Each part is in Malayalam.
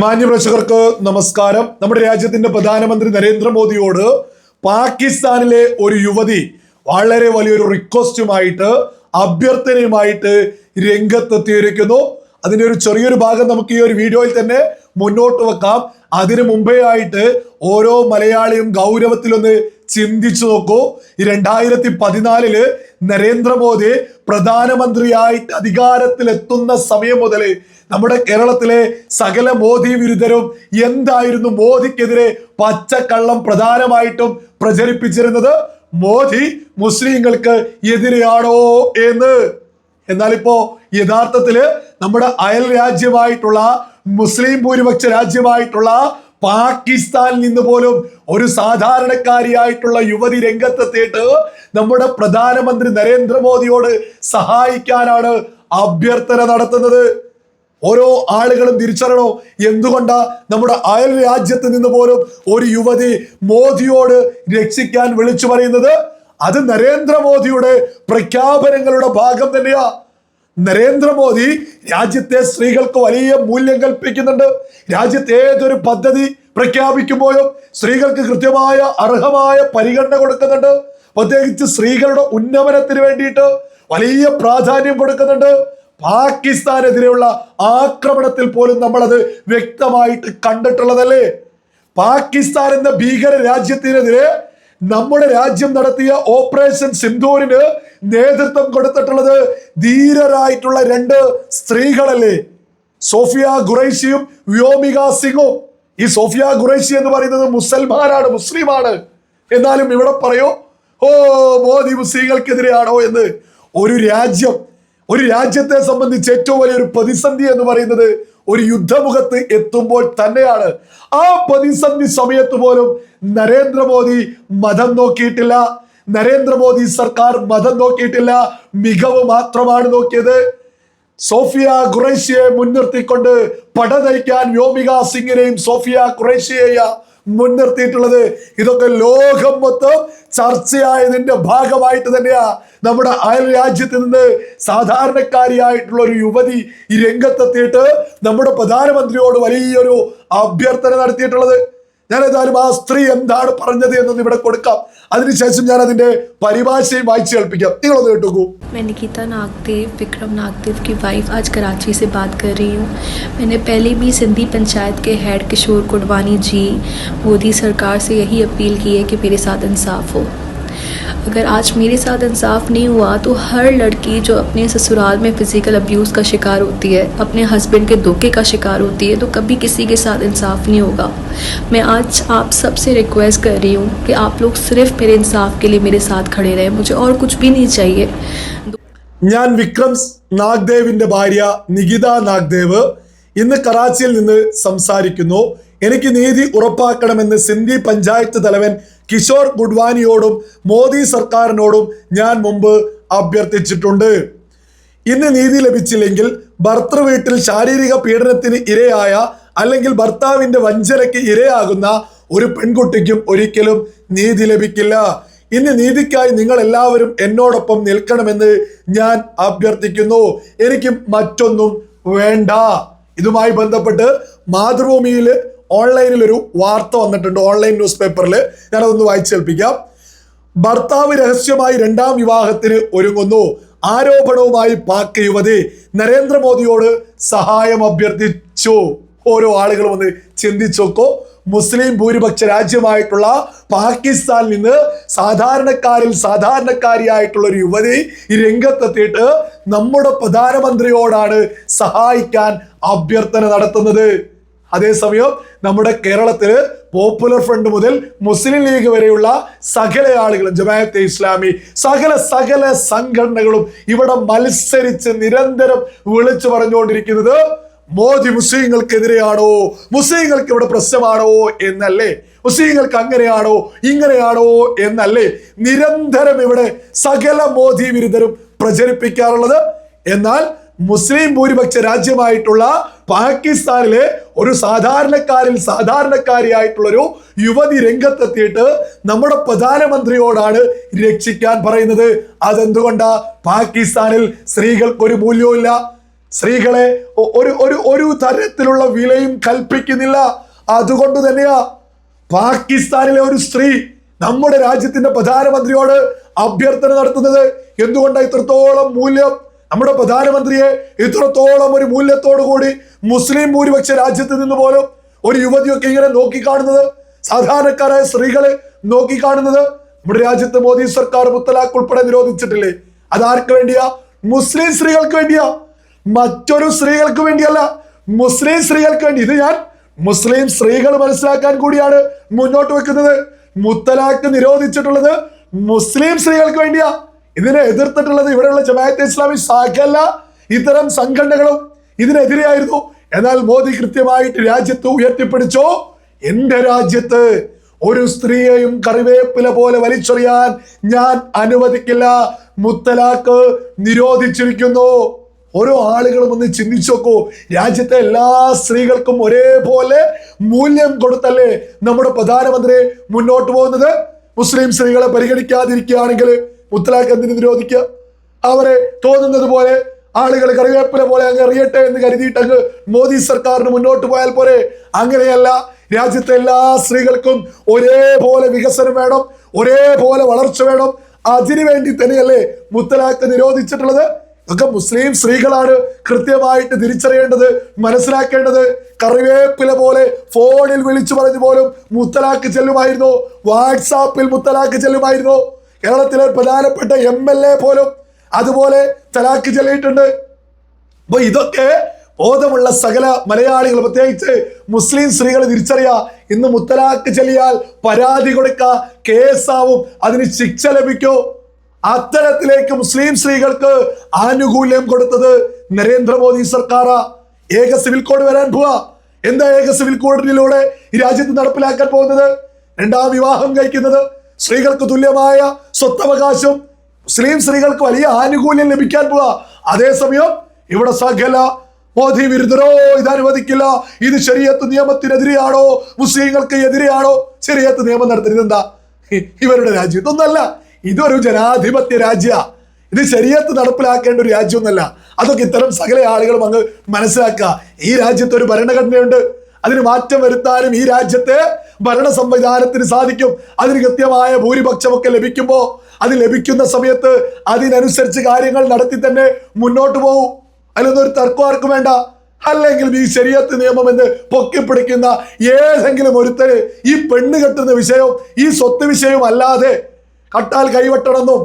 മാന്യപ്രേക്ഷകർക്ക് നമസ്കാരം. നമ്മുടെ രാജ്യത്തിന്റെ പ്രധാനമന്ത്രി നരേന്ദ്രമോദിയോട് പാകിസ്ഥാനിലെ ഒരു യുവതി വളരെ വലിയൊരു റിക്വസ്റ്റുമായിട്ട് അഭ്യർത്ഥനയുമായിട്ട് രംഗത്തെത്തിയിരിക്കുന്നു. അതിന്റെ ഒരു ചെറിയൊരു ഭാഗം നമുക്ക് ഈ ഒരു വീഡിയോയിൽ തന്നെ മുന്നോട്ട് വെക്കാം. അതിനു മുമ്പേ ആയിട്ട് ഓരോ മലയാളിയും ഗൗരവത്തിലൊന്ന് ചിന്തിച്ചു നോക്കൂ. രണ്ടായിരത്തി പതിനാലിൽ നരേന്ദ്രമോദി പ്രധാനമന്ത്രിയായിട്ട് അധികാരത്തിലെത്തുന്ന സമയം മുതൽ നമ്മുടെ കേരളത്തിലെ സകല മോദി വിരുദ്ധരും എന്തായിരുന്നു മോദിക്കെതിരെ പച്ചക്കള്ളം പ്രധാനമായിട്ടും പ്രചരിപ്പിച്ചിരുന്നത്? മോദി മുസ്ലിങ്ങൾക്ക് എതിരെയാണോ എന്ന്. എന്നാൽ ഇപ്പോ യഥാർത്ഥത്തിൽ നമ്മുടെ അയൽ രാജ്യമായിട്ടുള്ള മുസ്ലിം ഭൂരിപക്ഷ രാജ്യമായിട്ടുള്ള പാകിസ്ഥാനിൽ നിന്ന് പോലും ഒരു സാധാരണക്കാരിയായിട്ടുള്ള യുവതി രംഗത്തെത്തിയിട്ട് നമ്മുടെ പ്രധാനമന്ത്രി നരേന്ദ്രമോദിയോട് സഹായിക്കാനാണ് അഭ്യർത്ഥന നടത്തുന്നത്. ഓരോ ആളുകളും തിരിച്ചറിയണോ? എന്തുകൊണ്ടാ നമ്മുടെ അയൽ രാജ്യത്ത് നിന്ന് പോലും ഒരു യുവതി മോദിയോട് രക്ഷിക്കാൻ വിളിച്ചു പറയുന്നത്? അത് നരേന്ദ്രമോദിയുടെ പ്രഖ്യാപനങ്ങളുടെ ഭാഗം തന്നെയാ. നരേന്ദ്രമോദി രാജ്യത്തെ സ്ത്രീകൾക്ക് വലിയ മൂല്യം കൽപ്പിക്കുന്നുണ്ട്. രാജ്യത്തെ ഏതൊരു പദ്ധതി പ്രഖ്യാപിക്കുമ്പോഴും സ്ത്രീകൾക്ക് കൃത്യമായ അർഹമായ പരിഗണന കൊടുക്കുന്നുണ്ട്. പ്രത്യേകിച്ച് സ്ത്രീകളുടെ ഉന്നമനത്തിന് വേണ്ടിയിട്ട് വലിയ പ്രാധാന്യം കൊടുക്കുന്നുണ്ട്. പാകിസ്ഥാനെതിരെയുള്ള ആക്രമണത്തിൽ പോലും നമ്മളത് വ്യക്തമായിട്ട് കണ്ടിട്ടുള്ളതല്ലേ? പാകിസ്ഥാൻ എന്ന ഭീകര രാജ്യത്തിനെതിരെ നമ്മുടെ രാജ്യം നടത്തിയ ഓപ്പറേഷൻ സിന്ധൂരിന് നേതൃത്വം കൊടുത്തിട്ടുള്ളത് ധീരരായിട്ടുള്ള രണ്ട് സ്ത്രീകളല്ലേ? സോഫിയ ഖുറൈഷിയും വ്യോമിക സിംഗും. ഈ സോഫിയ ഖുറൈഷി എന്ന് പറയുന്നത് മുസൽമാനാണ് മുസ്ലിമാണ്. എന്നാലും ഇവിടെ പറയോ ഓ മോദി മുസ്ലിങ്ങൾക്കെതിരെയാണോ എന്ന്? ഒരു രാജ്യം ഒരു രാജ്യത്തെ സംബന്ധിച്ച് ഏറ്റവും വലിയൊരു പ്രതിസന്ധി എന്ന് പറയുന്നത് ഒരു യുദ്ധമുഖത്ത് എത്തുമ്പോൾ തന്നെയാണ് ആ പ്രതിസന്ധി സമയത്ത് പോലും നരേന്ദ്രമോദി മതം നോക്കിയിട്ടില്ല. നരേന്ദ്രമോദി സർക്കാർ മതം നോക്കിയിട്ടില്ല. മികവ് മാത്രമാണ് നോക്കിയത്. സോഫിയ ഖുറേഷ്യയെ മുൻനിർത്തിക്കൊണ്ട് പട നയിക്കാൻ വ്യോമിക സിംഗിനെയും സോഫിയ ഖുറൈഷിയെയ മുൻനിർത്തിയിട്ടുള്ളത്. ഇതൊക്കെ ലോകം മൊത്തം ചർച്ചയായതിന്റെ ഭാഗമായിട്ട് തന്നെയാ നമ്മുടെ അയൽ രാജ്യത്ത് നിന്ന് സാധാരണക്കാരിയായിട്ടുള്ള ഒരു യുവതി ഈ രംഗത്തെത്തിയിട്ട് നമ്മുടെ പ്രധാനമന്ത്രിയോട് വലിയൊരു അഭ്യർത്ഥന നടത്തിയിട്ടുള്ളത്. ഞാൻ ഏതായാലും ആ സ്ത്രീ എന്താണ് പറഞ്ഞത് എന്നൊന്ന് ഇവിടെ കൊടുക്കാം അതിനുശേഷം ഞാൻ അതിന്റെ പരിഭാഷയും വായിച്ചു കേൾപ്പിക്കാം നിങ്ങളൊന്ന് കേട്ടുക്കൂ मैं निकिता नागदेव विक्रम नागदेव की वाइफ आज कराची से बात कर रही हूँ मैंने पहले भी सिंधी पंचायत के हेड किशोर कुडवानी जी मोदी सरकार से यही अपील की है कि मेरे साथ इंसाफ हो अगर आज मेरे साथ इंसाफ नहीं हुआ तो हर लड़की जो अपने ससुराल में फिजिकल अब्यूज़ का शिकार होती है अपने हस्बैंड के धोखे का शिकार होती है तो कभी किसी के साथ इंसाफ नहीं होगा मैं आज आप सबसे रिक्वेस्ट कर रही हूँ कि आप लोग सिर्फ मेरे इंसाफ के लिए मेरे साथ खड़े रहें मुझे और कुछ भी नहीं चाहिए ഞാൻ വിക്രം നാഗ്ദേവിന്റെ ഭാര്യ നികിത നാഗ്ദേവ് ഇന്ന് കറാച്ചിയിൽ നിന്ന് സംസാരിക്കുന്നു എനിക്ക് നീതി ഉറപ്പാക്കണമെന്ന് സിന്ധി പഞ്ചായത്ത് തലവൻ കിഷോർ ഗുഡ്വാനിയോടും മോദി സർക്കാരിനോടും ഞാൻ മുമ്പ് അഭ്യർത്ഥിച്ചിട്ടുണ്ട്. ഇന്ന് നീതി ലഭിച്ചില്ലെങ്കിൽ ഭർത്തൃ വീട്ടിൽ ശാരീരിക പീഡനത്തിന് ഇരയായ അല്ലെങ്കിൽ ഭർത്താവിന്റെ വഞ്ചനയ്ക്ക് ഇരയാകുന്ന ഒരു പെൺകുട്ടിക്കും ഒരിക്കലും നീതി ലഭിക്കില്ല. ഇന്ന് നീതിക്കായി നിങ്ങൾ എല്ലാവരും എന്നോടൊപ്പം നിൽക്കണമെന്ന് ഞാൻ അഭ്യർത്ഥിക്കുന്നു. എനിക്ക് മറ്റൊന്നും വേണ്ട. ഇതുമായി ബന്ധപ്പെട്ട് മാതൃഭൂമിയിൽ ഓൺലൈനിൽ ഒരു വാർത്ത വന്നിട്ടുണ്ട് ഓൺലൈൻ ന്യൂസ് പേപ്പറിൽ ഞാനതൊന്ന് വായിച്ചേൽപ്പിക്കാം. ഭർത്താവ് രഹസ്യമായി രണ്ടാം വിവാഹത്തിന് ഒരുങ്ങുന്നു. ആരോപണവുമായി പാക് യുവതി നരേന്ദ്രമോദിയോട് സഹായം അഭ്യർത്ഥിച്ചു. ഓരോ ആളുകളും ഒന്ന് ചിന്തിച്ചോക്കോ മുസ്ലിം ഭൂരിപക്ഷ രാജ്യമായിട്ടുള്ള പാകിസ്ഥാനിൽ നിന്ന് സാധാരണക്കാരിൽ സാധാരണക്കാരിയായിട്ടുള്ള ഒരു യുവതി ഈ രംഗത്തെത്തിയിട്ട് നമ്മുടെ പ്രധാനമന്ത്രിയോടാണ് സഹായിക്കാൻ അഭ്യർത്ഥന നടത്തുന്നത്. അതേസമയം നമ്മുടെ കേരളത്തിൽ പോപ്പുലർ ഫ്രണ്ട് മുതൽ മുസ്ലിം ലീഗ് വരെയുള്ള സകല ആളുകളും ജമാഅത്തെ ഇസ്ലാമി സകല സകല സംഘടനകളും ഇവിടെ മത്സരിച്ച് നിരന്തരം വിളിച്ചു പറഞ്ഞുകൊണ്ടിരിക്കുന്നത് മോദി മുസ്ലിങ്ങൾക്കെതിരെയാണോ? മുസ്ലിങ്ങൾക്ക് ഇവിടെ പ്രശ്നമാണോ എന്നല്ലേ? മുസ്ലിങ്ങൾക്ക് അങ്ങനെയാണോ ഇങ്ങനെയാണോ എന്നല്ലേ നിരന്തരം ഇവിടെ സകല മോദി വിരുദ്ധരും പ്രചരിപ്പിക്കാറുള്ളത്. എന്നാൽ മുസ്ലിം ഭൂരിപക്ഷ രാജ്യമായിട്ടുള്ള പാകിസ്ഥാനിലെ ഒരു സാധാരണക്കാരിൽ സാധാരണക്കാരിയായിട്ടുള്ള ഒരു യുവതി രംഗത്തെത്തിയിട്ട് നമ്മുടെ പ്രധാനമന്ത്രിയോടാണ് രക്ഷിക്കാൻ പറയുന്നത്. അതെന്തുകൊണ്ടാ? പാകിസ്ഥാനിൽ സ്ത്രീകൾക്ക് ഒരു മൂല്യവും സ്ത്രീകളെ ഒരു ഒരു ഒരു തരത്തിലുള്ള വിലയും കൽപ്പിക്കുന്നില്ല. അതുകൊണ്ട് തന്നെയാ പാകിസ്ഥാനിലെ ഒരു സ്ത്രീ നമ്മുടെ രാജ്യത്തിന്റെ പ്രധാനമന്ത്രിയോട് അഭ്യർത്ഥന നടത്തുന്നത്. എന്തുകൊണ്ടാണ് ഇത്രത്തോളം മൂല്യം നമ്മുടെ പ്രധാനമന്ത്രിയെ ഇത്രത്തോളം ഒരു മൂല്യത്തോടു കൂടി മുസ്ലിം ഭൂരിപക്ഷ രാജ്യത്ത് നിന്ന് പോലും ഒരു യുവതിയൊക്കെ ഇങ്ങനെ നോക്കിക്കാണുന്നത് സാധാരണക്കാരായ സ്ത്രീകളെ നോക്കിക്കാണുന്നത് നമ്മുടെ രാജ്യത്ത് മോദി സർക്കാർ മുത്തലാഖ് ഉൾപ്പെടെ നിരോധിച്ചിട്ടില്ലേ? അതാർക്ക് വേണ്ടിയാ? മുസ്ലിം സ്ത്രീകൾക്ക് വേണ്ടിയാ. മറ്റൊരു സ്ത്രീകൾക്ക് വേണ്ടിയല്ല മുസ്ലിം സ്ത്രീകൾക്ക് വേണ്ടി. ഇത് ഞാൻ മുസ്ലിം സ്ത്രീകൾ മനസ്സിലാക്കാൻ കൂടിയാണ് മുന്നോട്ട് വെക്കുന്നത്. മുത്തലാഖ് നിരോധിച്ചിട്ടുള്ളത് മുസ്ലിം സ്ത്രീകൾക്ക് വേണ്ടിയാ. ഇതിനെ എതിർത്തിട്ടുള്ളത് ഇവിടെയുള്ള ജമാഅത്തെ ഇസ്ലാമി സകല ഇത്തരം സംഘടനകളും ഇതിനെതിരെയായിരുന്നു. എന്നാൽ മോദി കൃത്യമായിട്ട് രാജ്യത്ത് ഉയർത്തിപ്പിടിച്ചോ? എന്റെ രാജ്യത്ത് ഒരു സ്ത്രീയെയും കറിവേപ്പില പോലെ വലിച്ചെറിയാൻ ഞാൻ അനുവദിക്കില്ല. മുത്തലാക്ക് നിരോധിച്ചിരിക്കുന്നു. ഓരോ ആളുകളും ഒന്ന് ചിന്തിച്ചു നോക്കൂ. രാജ്യത്തെ എല്ലാ സ്ത്രീകൾക്കും ഒരേപോലെ മൂല്യം കൊടുത്തല്ലേ നമ്മുടെ പ്രധാനമന്ത്രി മുന്നോട്ട് പോകുന്നത്? മുസ്ലിം സ്ത്രീകളെ പരിഗണിക്കാതിരിക്കുകയാണെങ്കിൽ മുത്തലാഖ് എന്തിനു നിരോധിക്കുക? അവരെ തോന്നുന്നത് പോലെ ആളുകൾ കറിവേപ്പില പോലെ അങ്ങ് എറിയട്ടെ എന്ന് കരുതിയിട്ട് അങ്ങ് മോദി സർക്കാരിന് മുന്നോട്ട് പോയാൽ പോരെ. അങ്ങനെയല്ല രാജ്യത്തെ എല്ലാ സ്ത്രീകൾക്കും ഒരേപോലെ വികസനം വേണം ഒരേപോലെ വളർച്ച വേണം. അതിനു വേണ്ടി തന്നെയല്ലേ മുത്തലാഖ് നിരോധിച്ചിട്ടുള്ളത്? ഒക്കെ മുസ്ലിം സ്ത്രീകളാണ് കൃത്യമായിട്ട് തിരിച്ചറിയേണ്ടത് മനസ്സിലാക്കേണ്ടത്. കറിവേപ്പില പോലെ ഫോണിൽ വിളിച്ചു പറഞ്ഞു പോലും മുത്തലാഖ് ചെല്ലുമായിരുന്നു? വാട്സാപ്പിൽ മുത്തലാഖ് ചെല്ലുമായിരുന്നു? കേരളത്തിലെ പ്രധാനപ്പെട്ട എം എൽ എ പോലും അതുപോലെ തലാക്ക് ചെല്ലിയിട്ടുണ്ട്. അപ്പൊ ഇതൊക്കെ ബോധമുള്ള സകല മലയാളികൾ പ്രത്യേകിച്ച് മുസ്ലിം സ്ത്രീകൾ തിരിച്ചറിയുക ഇന്ന് മുത്തലാക്ക് ചെല്ലിയാൽ പരാതി കൊടുക്ക കേസാവും അതിന് ശിക്ഷ ലഭിക്കോ. അത്തരത്തിലേക്ക് മുസ്ലിം സ്ത്രീകൾക്ക് ആനുകൂല്യം കൊടുത്തത് നരേന്ദ്രമോദി സർക്കാരാ. ഏക സിവിൽ കോഡ് വരാൻ പോവാ. എന്താ ഏക സിവിൽ കോഡിലൂടെ ഈ രാജ്യത്ത് നടപ്പിലാക്കാൻ പോകുന്നത്? രണ്ടാം വിവാഹം കഴിക്കുന്നത് സ്ത്രീകൾക്ക് തുല്യമായ സ്വത്തവകാശം മുസ്ലിം സ്ത്രീകൾക്ക് വലിയ ആനുകൂല്യം ലഭിക്കാൻ പോവാ. അതേസമയം ഇവിടെ സകല മോദി വിരുദ്ധരോ ഇത് അനുവദിക്കില്ല. ഇത് ശരിയത്ത് നിയമത്തിനെതിരെയാണോ? മുസ്ലിങ്ങൾക്ക് എതിരെയാണോ? ശരിയത്ത് നിയമം നടത്തുന്നത് എന്താ? ഇവരുടെ രാജ്യം. ഇതൊന്നല്ല. ഇതൊരു ജനാധിപത്യ രാജ്യ. ഇത് ശരിയത്ത് നടപ്പിലാക്കേണ്ട ഒരു രാജ്യമൊന്നല്ല. അതൊക്കെ ഇത്തരം സകല ആളുകളും അങ്ങ് മനസ്സിലാക്കുക. ഈ രാജ്യത്ത് ഒരു ഭരണഘടനയുണ്ട്. അതിന് മാറ്റം വരുത്താനും ഈ രാജ്യത്തെ ഭരണ സംവിധാനത്തിന് സാധിക്കും. അതിന് കൃത്യമായ ഭൂരിപക്ഷമൊക്കെ ലഭിക്കുമ്പോൾ അത് ലഭിക്കുന്ന സമയത്ത് അതിനനുസരിച്ച് കാര്യങ്ങൾ നടത്തി തന്നെ മുന്നോട്ട് പോകും അല്ലെങ്കിൽ ഒരു തർക്കം ആർക്കും വേണ്ട. അല്ലെങ്കിൽ ഈ ശരീരത്ത് നിയമം എന്ന് പൊക്കിപ്പിടിക്കുന്ന ഏതെങ്കിലും ഒരുത്തർ ഈ പെണ്ണ് കെട്ടുന്ന വിഷയവും ഈ സ്വത്ത് വിഷയവും അല്ലാതെ കട്ടാൽ കൈവെട്ടണമെന്നും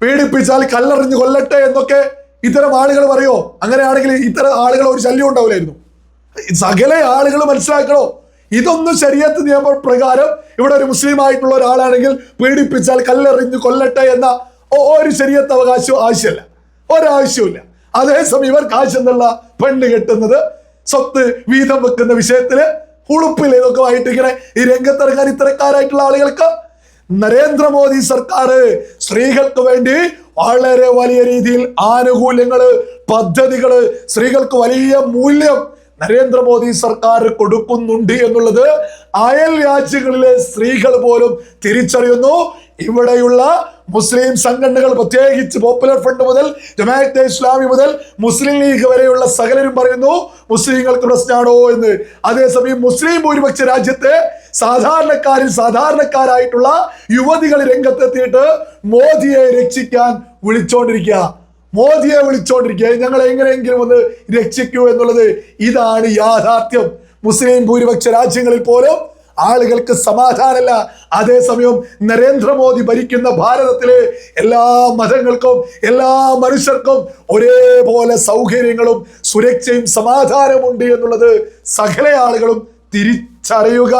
പീഡിപ്പിച്ചാൽ കല്ലെറിഞ്ഞ് കൊല്ലട്ടെ എന്നൊക്കെ ഇത്തരം ആളുകൾ പറയോ? അങ്ങനെയാണെങ്കിൽ ഇത്തരം ആളുകൾ ഒരു ശല്യം ഉണ്ടാവില്ലായിരുന്നു. സകല ആളുകൾ മനസ്സിലാക്കണോ? ഇതൊന്നും ശരീരത്ത് നിയമപ്രകാരം ഇവിടെ ഒരു മുസ്ലിം ആയിട്ടുള്ള ഒരാളാണെങ്കിൽ പീഡിപ്പിച്ചാൽ കല്ലെറിഞ്ഞ് കൊല്ലട്ടെ എന്ന ഒരു ശരീരത്ത് അവകാശവും ആവശ്യമല്ല. ഒരാവശ്യമില്ല അതേസമയം ഇവർക്ക് ആവശ്യം എന്നുള്ള പെണ്ണ് കെട്ടുന്നത് സ്വത്ത് വീതം വെക്കുന്ന വിഷയത്തിൽ ഉളുപ്പിൽ ഇതൊക്കെ ആയിട്ട് ഇങ്ങനെ ഈ രംഗത്തിറങ്ങാൻ ഇത്തരക്കാരായിട്ടുള്ള ആളുകൾക്ക് നരേന്ദ്രമോദി സർക്കാർ സ്ത്രീകൾക്ക് വേണ്ടി വളരെ വലിയ രീതിയിൽ ആനുകൂല്യങ്ങൾ പദ്ധതികൾ സ്ത്രീകൾക്ക് വലിയ മൂല്യം നരേന്ദ്രമോദി സർക്കാർ കൊടുക്കുന്നുണ്ട് എന്നുള്ളത് അയൽ രാജ്യങ്ങളിലെ സ്ത്രീകൾ പോലും തിരിച്ചറിയുന്നു. ഇവിടെയുള്ള മുസ്ലിം സംഘടനകൾ പ്രത്യേകിച്ച് പോപ്പുലർ ഫ്രണ്ട് മുതൽ ജമാഅത്തെ ഇസ്ലാമി മുതൽ മുസ്ലിം ലീഗ് വരെയുള്ള സകലരും പറയുന്നു മുസ്ലിങ്ങൾക്ക് പ്രശ്നമാണോ എന്ന്. അതേസമയം മുസ്ലിം ഭൂരിപക്ഷ രാജ്യത്തെ സാധാരണക്കാരിൽ സാധാരണക്കാരായിട്ടുള്ള യുവതികൾ രംഗത്തെത്തിയിട്ട് മോദിയെ രക്ഷിക്കാൻ വിളിച്ചോണ്ടിരിക്കുക. മോദിയെ വിളിച്ചോണ്ടിരിക്കുക ഞങ്ങൾ എങ്ങനെയെങ്കിലും ഒന്ന് രക്ഷിക്കൂ എന്നുള്ളത് ഇതാണ് യാഥാർത്ഥ്യം. മുസ്ലിം ഭൂരിപക്ഷ രാജ്യങ്ങളിൽ പോലും ആളുകൾക്ക് സമാധാനമല്ല. അതേസമയം നരേന്ദ്രമോദി ഭരിക്കുന്ന ഭാരതത്തിലെ എല്ലാ മതങ്ങൾക്കും എല്ലാ മനുഷ്യർക്കും ഒരേപോലെ സൗകര്യങ്ങളും സുരക്ഷയും സമാധാനമുണ്ട് എന്നുള്ളത് സകല ആളുകളും തിരിച്ചറിയുക.